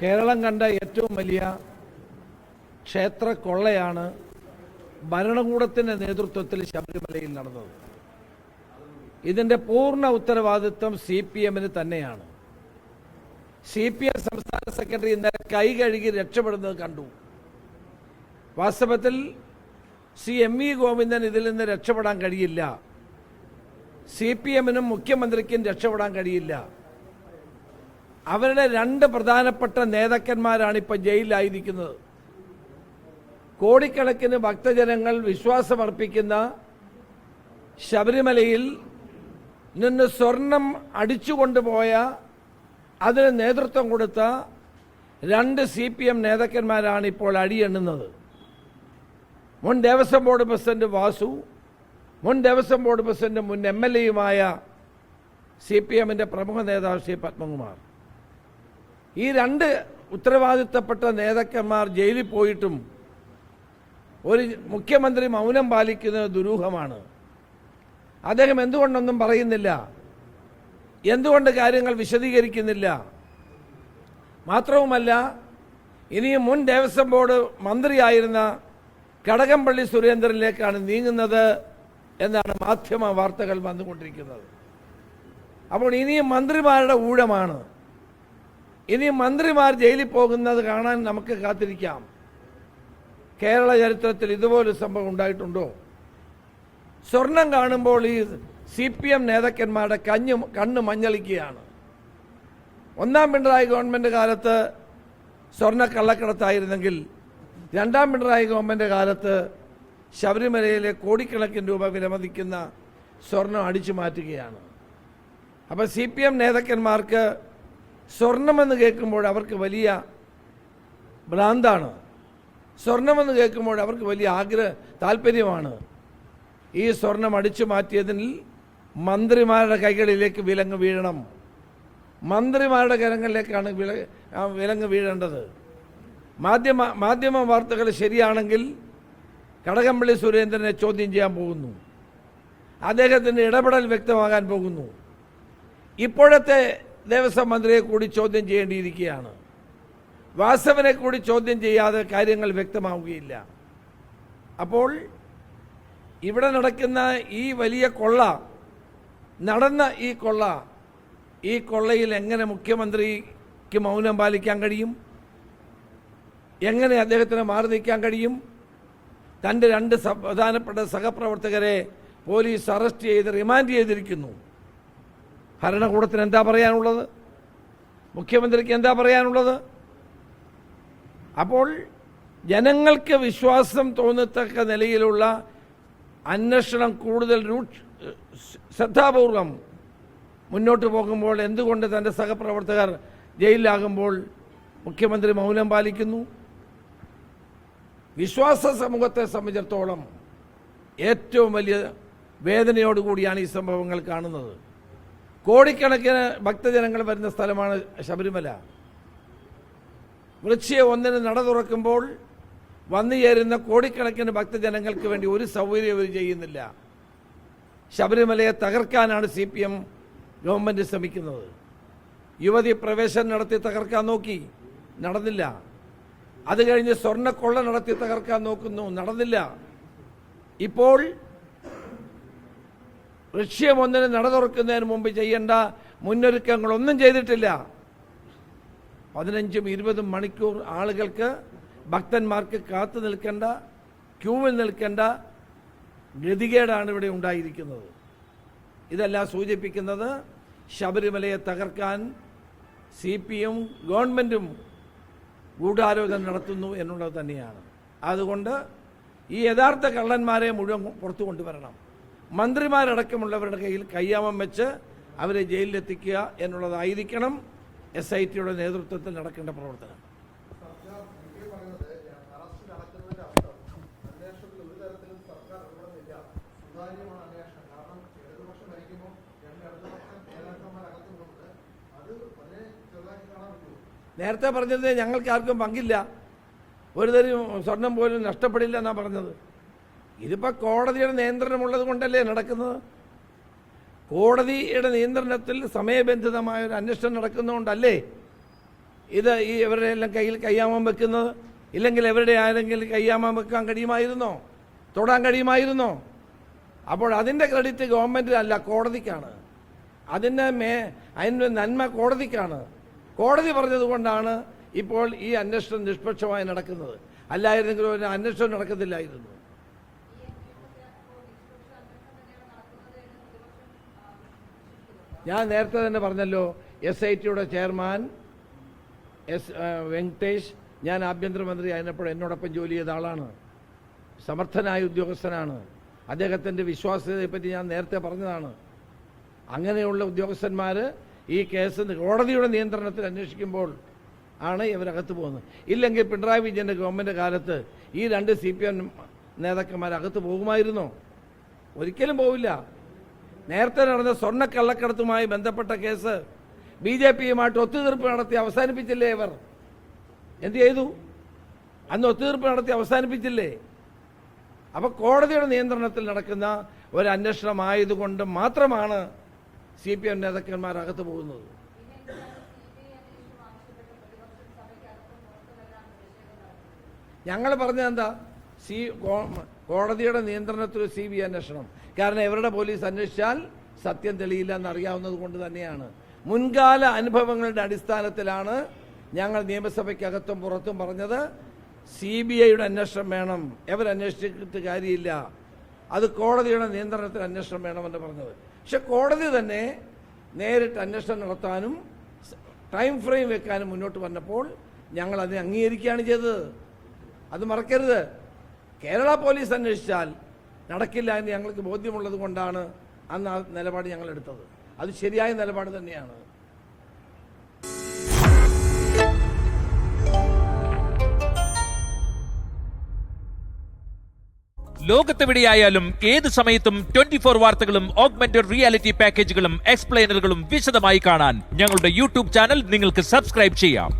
കേരളം കണ്ട ഏറ്റവും വലിയ ക്ഷേത്ര കൊള്ളയാണ് ഭരണകൂടത്തിന്റെ നേതൃത്വത്തിൽ ശബരിമലയിൽ നടന്നത്. ഇതിന്റെ പൂർണ ഉത്തരവാദിത്വം സി പി എമ്മിന് തന്നെയാണ്. സി പി എം സംസ്ഥാന സെക്രട്ടറി ഇന്നലെ കൈ കഴുകി രക്ഷപ്പെടുന്നത് കണ്ടു. വാസ്തവത്തിൽ സി എം വി ഗോവിന്ദൻ ഇതിൽ നിന്ന് രക്ഷപ്പെടാൻ കഴിയില്ല. സി പി എമ്മിനും മുഖ്യമന്ത്രിക്കും രക്ഷപ്പെടാൻ കഴിയില്ല. അവരുടെ രണ്ട് പ്രധാനപ്പെട്ട നേതാക്കന്മാരാണ് ഇപ്പം ജയിലിലായിരിക്കുന്നത്. കോടിക്കണക്കിന് ഭക്തജനങ്ങൾ വിശ്വാസമർപ്പിക്കുന്ന ശബരിമലയിൽ നിന്ന് സ്വർണം അടിച്ചുകൊണ്ടുപോയ അതിന് നേതൃത്വം കൊടുത്ത രണ്ട് സി പി എം നേതാക്കന്മാരാണ് ഇപ്പോൾ അടിയെണ്ണുന്നത്. മുൻ ദേവസ്വം ബോർഡ് പ്രസിഡന്റ് വാസു മുൻ ദേവസ്വം ബോർഡ് പ്രസിഡന്റ് മുൻ എം എൽ എയുമായ സി പി എമ്മിന്റെ പ്രമുഖ നേതാവ് ശ്രീ പത്മകുമാർ. ഈ രണ്ട് ഉത്തരവാദിത്തപ്പെട്ട നേതാക്കന്മാർ ജയിലിൽ പോയിട്ടും ഒരു മുഖ്യമന്ത്രി മൗനം പാലിക്കുന്നത് ദുരൂഹമാണ്. അദ്ദേഹം എന്തുകൊണ്ടൊന്നും പറയുന്നില്ല? എന്തുകൊണ്ട് കാര്യങ്ങൾ വിശദീകരിക്കുന്നില്ല? മാത്രവുമല്ല ഇനിയും മുൻ ദേവസ്വം ബോർഡ് മന്ത്രിയായിരുന്ന കടകംപള്ളി സുരേന്ദ്രനിലേക്കാണ് നീങ്ങുന്നത് എന്നാണ് മാധ്യമ വാർത്തകൾ വന്നുകൊണ്ടിരിക്കുന്നത്. അപ്പോൾ ഇനിയും മന്ത്രിമാരുടെ ഊഴമാണ്. ഇനിയും മന്ത്രിമാർ ജയിലിൽ പോകുന്നത് കാണാൻ നമുക്ക് കാത്തിരിക്കാം. കേരള ചരിത്രത്തിൽ ഇതുപോലൊരു സംഭവം ഉണ്ടായിട്ടുണ്ടോ? സ്വർണം കാണുമ്പോൾ ഈ സി പി എം നേതാക്കന്മാരുടെ കഞ്ഞു കണ്ണ് മഞ്ഞളിക്കുകയാണ്. ഒന്നാം പിണറായി ഗവൺമെന്റ് കാലത്ത് സ്വർണ കള്ളക്കടത്തായിരുന്നെങ്കിൽ രണ്ടാം പിണറായി ഗവൺമെന്റ് കാലത്ത് ശബരിമലയിലെ കോടിക്കണക്കിന് രൂപ വിലമതിക്കുന്ന സ്വർണം അടിച്ചു മാറ്റുകയാണ്. അപ്പോൾ സി പി എം നേതാക്കന്മാർക്ക് സ്വർണമെന്ന് കേൾക്കുമ്പോൾ അവർക്ക് വലിയ ഭ്രാന്താണ്. സ്വർണമെന്ന് കേൾക്കുമ്പോൾ അവർക്ക് വലിയ ആഗ്രഹ താല്പര്യമാണ്. ഈ സ്വർണം അടിച്ചു മാറ്റിയതിൽ മന്ത്രിമാരുടെ കൈകളിലേക്ക് വിലങ്ങ് വീഴണം. മന്ത്രിമാരുടെ കരങ്ങളിലേക്കാണ് വില വിലങ്ങ് വീഴേണ്ടത്. മാധ്യമ മാധ്യമ വാർത്തകൾ ശരിയാണെങ്കിൽ കടകംപള്ളി സുരേന്ദ്രനെ ചോദ്യം ചെയ്യാൻ പോകുന്നു. അദ്ദേഹത്തിന്റെ ഇടപെടൽ വ്യക്തമാകാൻ പോകുന്നു. ഇപ്പോഴത്തെ ദേവസ്വം മന്ത്രിയെ കൂടി ചോദ്യം ചെയ്യേണ്ടിയിരിക്കുകയാണ്. വാസവനെ കൂടി ചോദ്യം ചെയ്യാതെ കാര്യങ്ങൾ വ്യക്തമാവുകയില്ല. അപ്പോൾ ഇവിടെ നടക്കുന്ന ഈ വലിയ കൊള്ള നടന്ന ഈ കൊള്ള ഈ കൊള്ളയിൽ എങ്ങനെ മുഖ്യമന്ത്രിക്ക് മൗനം പാലിക്കാൻ കഴിയും? എങ്ങനെ അദ്ദേഹത്തിന് മാറി നിൽക്കാൻ കഴിയും? തന്റെ രണ്ട് പ്രധാനപ്പെട്ട സഹപ്രവർത്തകരെ പോലീസ് അറസ്റ്റ് ചെയ്ത് റിമാൻഡ് ചെയ്തിരിക്കുന്നു. ഭരണകൂടത്തിന് എന്താ പറയാനുള്ളത്? മുഖ്യമന്ത്രിക്ക് എന്താ പറയാനുള്ളത്? അപ്പോൾ ജനങ്ങൾക്ക് വിശ്വാസം തോന്നത്തക്ക നിലയിലുള്ള അന്വേഷണം കൂടുതൽ ശ്രദ്ധാപൂർവം മുന്നോട്ട് പോകുമ്പോൾ എന്തുകൊണ്ട് തന്റെ സഹപ്രവർത്തകർ ജയിലിലാകുമ്പോൾ മുഖ്യമന്ത്രി മൗനം പാലിക്കുന്നു? വിശ്വാസ സമൂഹത്തെ സംബന്ധിച്ചിടത്തോളം ഏറ്റവും വലിയ വേദനയോടുകൂടിയാണ് ഈ സംഭവങ്ങൾ കാണുന്നത്. കോടിക്കണക്കിന് ഭക്തജനങ്ങൾ വരുന്ന സ്ഥലമാണ് ശബരിമല. വൃശ്ചിക ഒന്നിന് നട തുറക്കുമ്പോൾ വന്നു ചേരുന്ന കോടിക്കണക്കിന് ഭക്തജനങ്ങൾക്ക് വേണ്ടി ഒരു സൗകര്യം ഇവർ ചെയ്യുന്നില്ല. ശബരിമലയെ തകർക്കാനാണ് സി പി എം ഗവൺമെന്റ് ശ്രമിക്കുന്നത്. യുവതി പ്രവേശനം നടത്തി തകർക്കാൻ നോക്കി നടന്നില്ല. അത് കഴിഞ്ഞ് സ്വർണക്കൊള്ള നടത്തി തകർക്കാൻ നോക്കുന്നു നടന്നില്ല. ഇപ്പോൾ ലക്ഷ്യം ഒന്നിന് നട തുറക്കുന്നതിന് മുമ്പ് ചെയ്യേണ്ട മുന്നൊരുക്കങ്ങളൊന്നും ചെയ്തിട്ടില്ല. പതിനഞ്ചും ഇരുപതും മണിക്കൂർ ആളുകൾക്ക് ഭക്തന്മാർക്ക് കാത്തു നിൽക്കേണ്ട ക്യൂവിൽ നിൽക്കേണ്ട ഗതികേടാണ് ഇവിടെ ഉണ്ടായിരിക്കുന്നത്. ഇതെല്ലാം സൂചിപ്പിക്കുന്നത് ശബരിമലയെ തകർക്കാൻ സി പി എം ഗവൺമെന്റും ഗൂഢാലോചന നടത്തുന്നു എന്നുള്ളത് തന്നെയാണ്. അതുകൊണ്ട് ഈ യഥാർത്ഥ കള്ളന്മാരെ മുഴുവൻ പുറത്തു കൊണ്ടുവരണം. മന്ത്രിമാരടക്കമുള്ളവരുടെ കയ്യിൽ കയ്യാമം വെച്ച് അവരെ ജയിലിലെത്തിക്കുക എന്നുള്ളതായിരിക്കണം എസ് ഐ ടിയുടെ നേതൃത്വത്തിൽ നടക്കേണ്ട പ്രവർത്തനം. നേരത്തെ പറഞ്ഞത് ഞങ്ങൾക്ക് ആർക്കും പങ്കില്ല. ഒരു തരം സ്വർണം പോലും നഷ്ടപ്പെടില്ല എന്നാണ് പറഞ്ഞത്. ഇതിപ്പോൾ കോടതിയുടെ നിയന്ത്രണമുള്ളത് കൊണ്ടല്ലേ നടക്കുന്നത്? കോടതിയുടെ നിയന്ത്രണത്തിൽ സമയബന്ധിതമായ ഒരു അന്വേഷണം നടക്കുന്നതുകൊണ്ടല്ലേ ഇത് ഈ ഇവരുടെ എല്ലാം കയ്യിൽ കയ്യാമം വെക്കുന്നത്? ഇല്ലെങ്കിൽ ഇവരുടെ ആരെങ്കിലും കയ്യാമം വെക്കാൻ കഴിയുമായിരുന്നോ? തൊടാൻ കഴിയുമായിരുന്നോ? അപ്പോൾ അതിന്റെ ക്രെഡിറ്റ് ഗവൺമെന്റിനല്ല കോടതിക്കാണ്. അതിന്റെ മേ അതിന്റെ നന്മ കോടതിക്കാണ്. കോടതി പറഞ്ഞതുകൊണ്ടാണ് ഇപ്പോൾ ഈ അന്വേഷണം നിഷ്പക്ഷമായി നടക്കുന്നത്. അല്ലായിരുന്നെങ്കിൽ ഒരു അന്വേഷണം നടക്കത്തില്ലായിരുന്നു. ഞാൻ നേരത്തെ തന്നെ പറഞ്ഞല്ലോ എസ് ഐ ടിയുടെ ചെയർമാൻ എസ് വെങ്കടേഷ് ഞാൻ ആഭ്യന്തരമന്ത്രി ആയിരുന്നപ്പോൾ എന്നോടൊപ്പം ജോലി ചെയ്ത ആളാണ്. സമർത്ഥനായ ഉദ്യോഗസ്ഥനാണ്. അദ്ദേഹത്തിന്റെ വിശ്വാസ്യതയെപ്പറ്റി ഞാൻ നേരത്തെ പറഞ്ഞതാണ്. അങ്ങനെയുള്ള ഉദ്യോഗസ്ഥന്മാർ ഈ കേസ് കോടതിയുടെ നിയന്ത്രണത്തിൽ അന്വേഷിക്കുമ്പോൾ ആണ് ഇവരകത്ത് പോകുന്നത്. ഇല്ലെങ്കിൽ പിണറായി വിജയന്റെ ഗവൺമെന്റ് കാലത്ത് ഈ രണ്ട് സി പി എം നേതാക്കന്മാർ അകത്ത് പോകുമായിരുന്നോ? ഒരിക്കലും പോവില്ല. നേരത്തെ നടന്ന സ്വർണക്കള്ളക്കടത്തുമായി ബന്ധപ്പെട്ട കേസ് ബി ജെ പിയുമായിട്ട് ഒത്തുതീർപ്പ് നടത്തി അവസാനിപ്പിച്ചില്ലേ ഇവർ? എന്ത് ചെയ്തു? അന്ന് ഒത്തുതീർപ്പ് നടത്തി അവസാനിപ്പിച്ചില്ലേ? അപ്പോൾ കോടതിയുടെ നിയന്ത്രണത്തിൽ നടക്കുന്ന ഒരു അന്വേഷണമായതുകൊണ്ട് മാത്രമാണ് സി പി എം നേതാക്കന്മാർ അകത്ത് പോകുന്നത്. ഞങ്ങൾ പറഞ്ഞത് എന്താ? സി കോടതിയുടെ നിയന്ത്രണത്തിൽ സി ബി അന്വേഷണം. കാരണം എവരുടെ പോലീസ് അന്വേഷിച്ചാൽ സത്യം തെളിയില്ല എന്നറിയാവുന്നത് കൊണ്ട് തന്നെയാണ്. മുൻകാല അനുഭവങ്ങളുടെ അടിസ്ഥാനത്തിലാണ് ഞങ്ങൾ നിയമസഭയ്ക്കകത്തും പുറത്തും പറഞ്ഞത്. സി ബി ഐയുടെ അന്വേഷണം വേണം. എവരന്വേഷിച്ചിട്ട് കാര്യമില്ല. അത് കോടതിയുടെ നിയന്ത്രണത്തിൽ അന്വേഷണം വേണമെന്ന് പറഞ്ഞത്. പക്ഷെ കോടതി തന്നെ നേരിട്ട് അന്വേഷണം നടത്താനും ടൈം ഫ്രെയിം വെക്കാനും മുന്നോട്ട് വന്നപ്പോൾ ഞങ്ങൾ അതിനെ അംഗീകരിക്കുകയാണ് ചെയ്തത്. അത് മറക്കരുത്. കേരള പോലീസ് അന്വേഷിച്ചാൽ നടക്കില്ല എന്ന് ഞങ്ങൾക്ക് ബോധ്യമുള്ളത് കൊണ്ടാണ് അന്ന് ആ നിലപാട് ഞങ്ങൾ എടുത്തത്. അത് ശരിയായ നിലപാട് തന്നെയാണ്. ലോകത്തെവിടെയായാലും ഏത് സമയത്തും ട്വന്റി ഫോർ വാർത്തകളും ഓഗ്മെന്റഡ് റിയാലിറ്റി പാക്കേജുകളും വിശദമായി കാണാൻ ഞങ്ങളുടെ യൂട്യൂബ് ചാനൽ നിങ്ങൾക്ക് സബ്സ്ക്രൈബ് ചെയ്യാം.